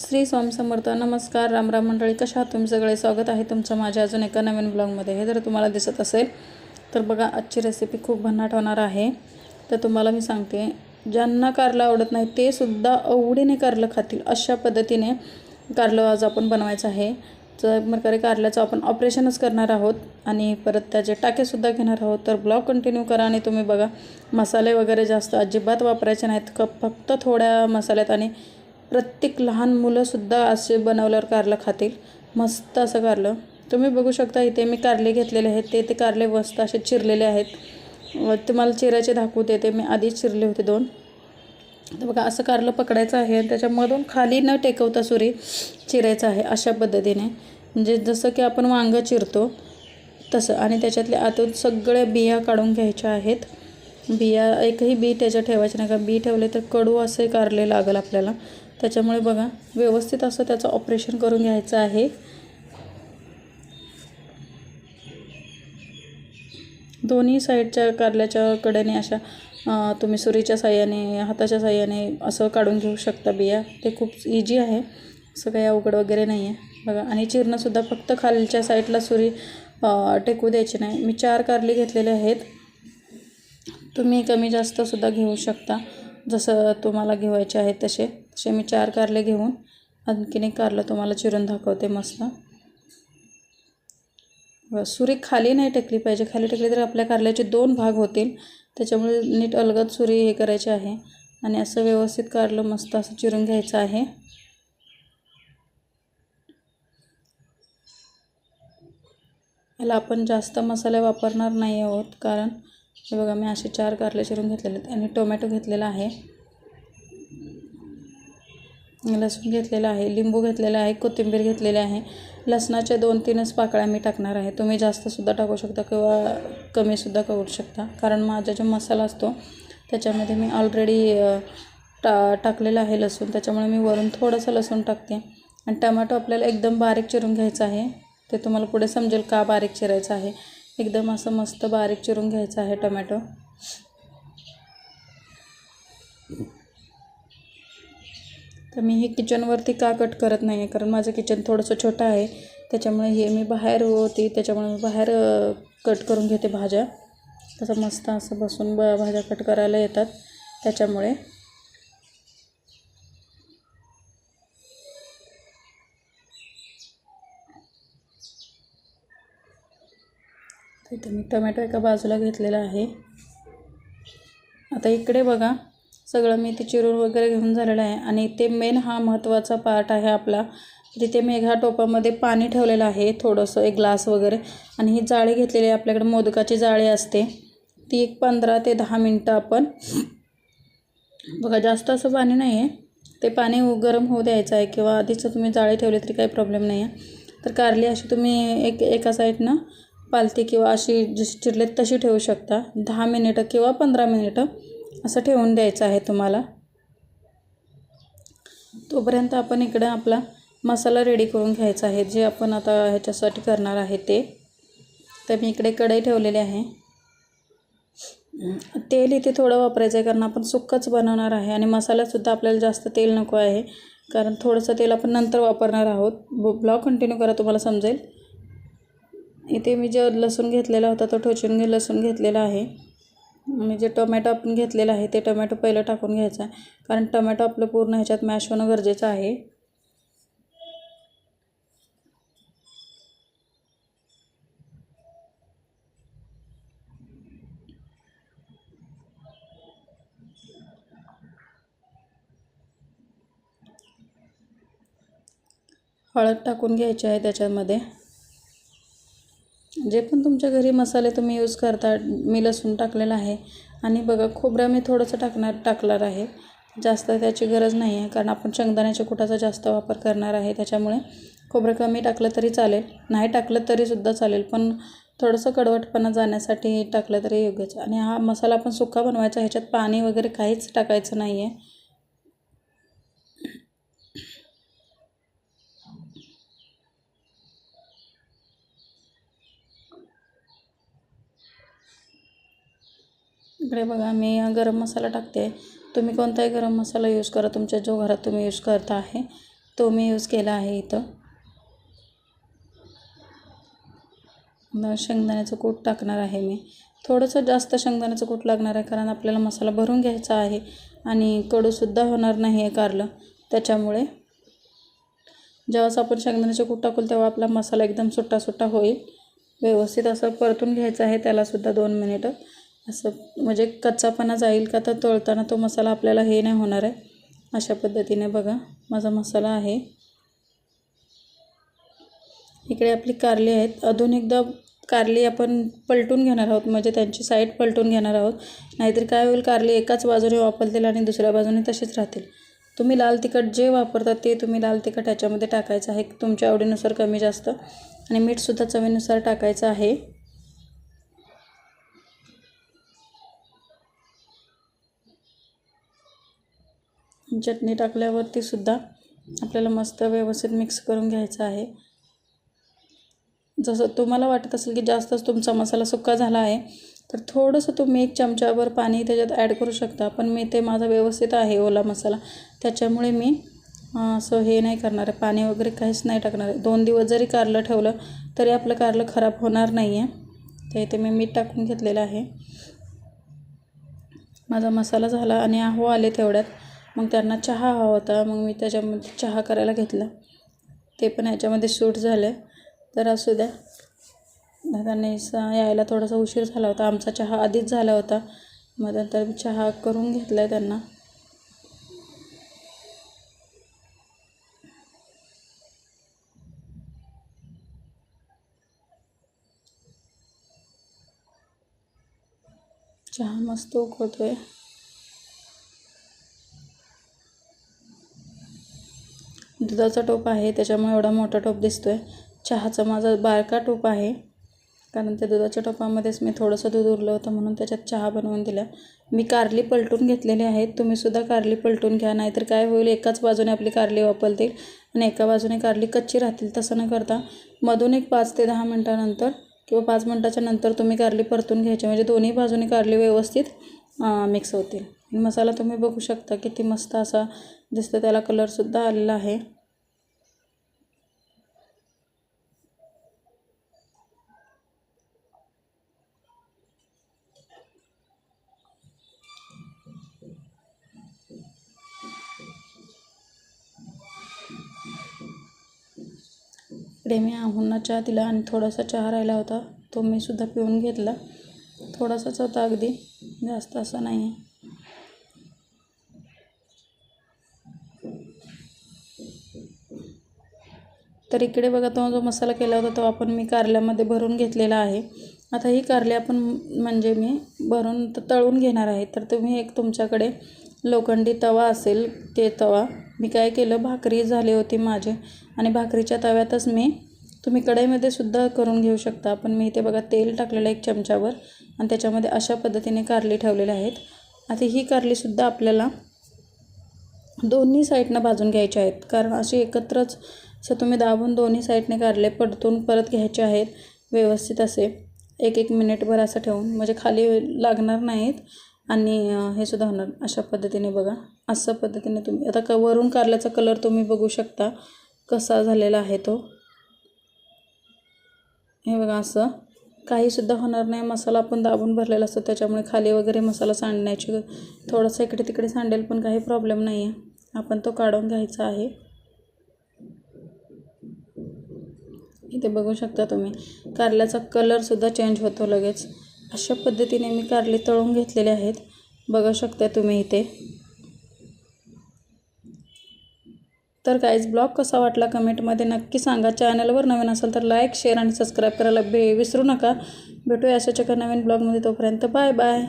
श्री स्वामी समर्थ नमस्कार. रामराम मंडळी कशा तुम्ही? सगळे स्वागत आहे तुमचं माझ्या अजून एका नवीन ब्लॉगमध्ये हे जर तुम्हाला दिसत असेल तर बघा आजची रेसिपी खूप भन्नाट होणार आहे. तर तुम्हाला मी सांगते ज्यांना कारलं आवडत नाही ते सुद्धा आवडीने कारलं खातील. अशा पद्धतीने कारलं आज आपण बनवायचं आहे. तर प्रकारे कारल्याचं आपण ऑपरेशनच करणार आहोत आणि परत त्याचे टाकेसुद्धा घेणार आहोत तर ब्लॉग कंटिन्यू करा आणि तुम्ही बघा मसाले वगैरे जास्त अजिबात वापरायचे नाहीत. क फक्त थोड्या मसाल्यात आणि प्रत्येक लहान मुलंसुद्धा असे बनवल्यावर कारलं खातील. मस्त असं कारलं. तुम्ही बघू शकता इथे मी कारले घेतलेले आहेत. ते ते कारले मस्त असे चिरलेले आहेत. व तुम्हाला चिरायचे दाखवू देते. मी आधीच चिरले होते दोन. तर बघा असं कारलं पकडायचं आहे आणि त्याच्यामधून खाली न टेकवता सुरी चिरायचं आहे अशा पद्धतीने. म्हणजे जसं की आपण वांगं चिरतो तसं. आणि त्याच्यातले आतून सगळ्या बिया काढून घ्यायच्या आहेत. बिया एकही बी त्याच्या ठेवायचे नाही. का बी ठेवले तर कडू असे कारले लागेल आपल्याला. त्याच्यामुळे बघा व्यवस्थित असं त्याचं ऑपरेशन करून घ्यायचं आहे. दोन्ही साईडच्या कारल्याच्या कड्याने अशा तुम्ही सुरीच्या साह्याने हाताच्या साह्याने असं काढून घेऊ शकता बिया. ते खूप इजी आहे. असं काही अवघड वगैरे नाही आहे. बघा आणि चिरणंसुद्धा फक्त खालच्या साईडला सुरी टेकू द्यायची नाही. मी चार कारली घेतलेले आहेत. तुम्ही कमी जास्तसुद्धा घेऊ शकता. जसं तुम्हाला घेवायचे आहे तसे तसे मी चार कारले घेऊन आणखीन एक कारलं तुम्हाला चिरून दाखवते मस्त. सुरी खाली नाही टेकली पाहिजे. खाली टेकली तर आपल्या कारल्याचे दोन भाग होतील. त्याच्यामुळे नीट अलगद सुरी हे करायची आहे. आणि असं व्यवस्थित कारलं मस्त असं चिरून घ्यायचं आहे. याला आपण जास्त मसाले वापरणार नाही आहोत कारण हे बघा मी असे चार कारले चिरून घेतलेले आहेत आणि टोमॅटो घेतलेला आहे. लसूण घेतलेला आहे लिंबू घेतलेला आहे कोथिंबीर घेतलेली आहे. लसणाच्या दोन तीनच पाकळ्या मी टाकणार आहे. तुम्ही जास्तसुद्धा टाकू शकता किंवा कमीसुद्धा करू शकता. कारण माझा जो मसाला असतो त्याच्यामध्ये मी ऑलरेडी टा टाकलेला आहे लसूण. त्याच्यामुळे मी वरून थोडंसं लसूण टाकते. आणि टमाटो आपल्याला एकदम बारीक चिरून घ्यायचं आहे. ते तुम्हाला पुढे समजेल का बारीक चिरायचं आहे. एकदम असं मस्त बारीक चिरून घ्यायचं आहे टमॅटो. तर मी हे किचनवरती का कट करत नाही आहे कारण माझं किचन थोडंसं छोटं आहे. त्याच्यामुळे हे मी बाहेर होती त्याच्यामुळे मी बाहेर कट करून घेते भाज्या. तसं मस्त असं बसून ब भाज्या कट करायला येतात. त्याच्यामुळे तर मी टमॅटो एका बाजूला घेतलेला आहे. आता इकडे बघा सगळं मी ते चिरून वगैरे घेऊन झालेलं आहे आणि ते मेन हा महत्त्वाचा पार्ट आहे आपला. तिथे मी एका टोपामध्ये पाणी ठेवलेलं आहे थोडंसं एक ग्लास वगैरे. आणि ही जाळी घेतलेली आहे आपल्याकडे मोदकाची जाळी असते. ती एक पंधरा ते दहा मिनटं आपण बघा जास्त असं पाणी नाही आहे ते पाणी उ- गरम होऊ द्यायचं आहे किंवा आधीच तुम्ही जाळी ठेवली तरी काही प्रॉब्लेम नाही आहे तर कारली अशी तुम्ही एक एका साईडनं पालती किंवा अशी जशी चिरलेत तशी ठेवू शकता. दहा मिनिटं किंवा पंधरा मिनिटं असं ठेवून द्यायचं आहे तुम्हाला. तोपर्यंत आपण इकडं आपला मसाला रेडी करून घ्यायचा आहे. जे आपण आता ह्याच्यासाठी करणार आहे ते. तर मी इकडे कढई ठेवलेली आहे. तेल इथे थोडं वापरायचं आहे कारण आपण सुक्कच बनवणार आहे आणि मसालासुद्धा आपल्याला जास्त तेल नको आहे. कारण थोडंसं तेल आपण नंतर वापरणार आहोत. ब्लॉग कंटिन्यू करा तुम्हाला समजेल. इथे मी जे लसूण घेतलेला होता तो ठोचून घे लसूण घेतलेला आहे. आणि जे टोमॅटो आपण घेतलेलं आहे ते टोमॅटो पहिलं टाकून घ्यायचं आहे. कारण टोमॅटो आपलं पूर्ण ह्याच्यात मॅश होणं गरजेचं आहे. हळद टाकून घ्यायची आहे त्याच्यामध्ये. जे पण तुमच्या घरी मसाले तुम्ही यूज करता मी लसूण टाकलेला आहे. आणि बघा खोबरं मी थोडंसं टाकणार टाकणार आहे. जास्त त्याची गरज नाही आहे कारण आपण शेंगदाण्याच्या कुटाचा जास्त वापर करणार आहे त्याच्यामुळे खोबरं कमी टाकलं तरी चालेल. नाही टाकलं तरीसुद्धा चालेल पण थोडंसं कडवटपणा जाण्यासाठी टाकलं तरी योग्यच. आणि हा मसाला आपण सुका बनवायचा ह्याच्यात पाणी वगैरे काहीच टाकायचं नाही आहे इकडे बघा मी गरम मसाला टाकते. तुम्ही कोणताही गरम मसाला यूज करा. तुमच्या जो घरात तुम्ही यूज करता आहे तो मी यूज केला आहे इथं. शेंगदाण्याचं कूट टाकणार आहे मी. थोडंसं जास्त शेंगदाण्याचं कूट लागणार आहे कारण आपल्याला मसाला भरून घ्यायचा आहे आणि कडूसुद्धा होणार नाही आहे कारलं. त्याच्यामुळे जेव्हाच आपण शेंगदाण्याचं कूट टाकू तेव्हा आपला मसाला एकदम सुट्टा सुट्टा होईल. व्यवस्थित असं परतून घ्यायचं आहे त्यालासुद्धा दोन मिनिटं असं म्हणजे कच्चापणा जाईल का तर तळताना तो मसाला आपल्याला हे नाही होणार आहे. अशा पद्धतीने बघा माझा मसाला आहे. इकडे आपली कारली आहेत. अजून एकदा कारली आपण पलटून घेणार आहोत म्हणजे त्यांची साईड पलटून घेणार आहोत. नाहीतर काय होईल कारली एकाच बाजूने वापरतील आणि दुसऱ्या बाजूने तशीच राहतील. तुम्ही लाल तिखट जे वापरतात ते तुम्ही लाल तिखट ह्याच्यामध्ये टाकायचं आहे. तुमच्या आवडीनुसार कमी जास्त. आणि मीठसुद्धा चवीनुसार टाकायचं आहे. चटणी टाकल्यावरती सुद्धा आपल्याला मस्त व्यवस्थित मिक्स करून घ्यायचं आहे. जसं तुम्हाला वाटत असेल की जास्तच तुमचा मसाला सुका झाला आहे तर थोडंसं तुम्ही एक चमच्याभर पाणी त्याच्यात ॲड करू शकता. पण मी ते माझा व्यवस्थित आहे ओला मसाला. त्याच्यामुळे मी असं हे नाही करणार आहे. पाणी वगैरे काहीच नाही टाकणार आहे. दोन दिवस जरी कारलं ठेवलं तरी आपलं कारलं खराब होणार नाही आहे. तर इथे मी मीठ टाकून घेतलेलं आहे. माझा मसाला झाला आणि आहो आले तेवढ्यात. मग त्यांना चहा हवा होता. मग मी त्याच्यामध्ये चहा करायला घेतला. ते पण ह्याच्यामध्ये सूट झालं तर असू द्या. त्यांनी यायला थोडासा उशीर झाला होता. आमचा चहा आधीच झाला होता. मग नंतर मी चहा करून घेतला आहे त्यांना. चहा मस्त उकळतोय दुधाचा टोप आहे त्याच्यामुळे एवढा मोठा टोप दिसतो आहे चहाचा माझा बारका टोप आहे कारण त्या दुधाच्या टोपामध्येच मी थोडंसं दूध उरलं होतं म्हणून त्याच्यात चहा बनवून दिला. मी कारली पलटून घेतलेली आहेत तुम्हीसुद्धा कारली पलटून घ्या नाहीतर काय होईल एकाच बाजूने आपली कारली वापरतील आणि एका बाजूने कारली कच्ची राहतील तसं न करता मधून एक पाच ते दहा मिनटानंतर किंवा पाच मिनटाच्या नंतर तुम्ही कारली परतून घ्यायची म्हणजे दोन्ही बाजूने कारली व्यवस्थित मिक्स होतील. मसाला तुम्ही बघू शकता किती मस्त असा दिसतं त्याला कलरसुद्धा आलेला आहे. इकडे मी आहुंना चहा दिला आणि थोडासा चहा राहिला होता तो मी सुद्धा पिऊन घेतला. थोडासाच होता अगदी जास्त असा नाही आहे तर इकडे बघा तो जो मसाला केला होता तो आपण मी कारल्यामध्ये भरून घेतलेला आहे. आता ही कारले आपण म्हणजे मी भरून तळून घेणार आहे. तर तुम्ही एक तुमच्याकडे लोखंडी तवा असेल ते तवा मी काय केलं? भाकरी झाली होती माझे. आणि भाकरीच्या तव्यातच मी तुम्ही कढईमध्ये सुद्धा करून घेऊ शकता. पण मी इथे बघा तेल टाकलेलं एक चमच्यावर आणि त्याच्यामध्ये अशा पद्धतीने कारली ठेवलेल्या आहेत. आता ही कारलीसुद्धा आपल्याला दोन्ही साईडनं भाजून घ्यायच्या आहेत. कारण अशी एकत्रच असं तुम्ही दाबून दोन्ही साईडने कारले पडतून परत घ्यायचे आहेत. व्यवस्थित असे एक एक मिनिटभर असं ठेवून. म्हणजे खाली लागणार नाहीत. आणि हे सुद्धा होणार. अशा पद्धतीने बघा. असं पद्धतीने तुम्ही आता क वरून कारल्याचा कलर तुम्ही बघू शकता कसा झालेला आहे तो. हे बघा असं. काहीसुद्धा होणार नाही. मसाला आपण दाबून भरलेला असतो. त्याच्यामुळे खाली वगैरे मसाला सांडण्याची थोडंसं इकडे तिकडे सांडेल पण काही प्रॉब्लेम नाही आहे आपण तो काढून घ्यायचा आहे. इथे बघू शकता तुम्ही. कारल्याचा कलरसुद्धा चेंज होतो लगेच. अशा पद्धतीने मी कारले तळून घेतलेले आहेत. बघा शकता तुम्ही इथे. तर काहीच ब्लॉग कसा वाटला कमेंटमध्ये नक्की सांगा. चॅनलवर नवीन असेल तर लाईक शेअर आणि सबस्क्राईब करायला बे विसरू नका. भेटूया अशाच्या नवीन ब्लॉगमध्ये तोपर्यंत. Bye bye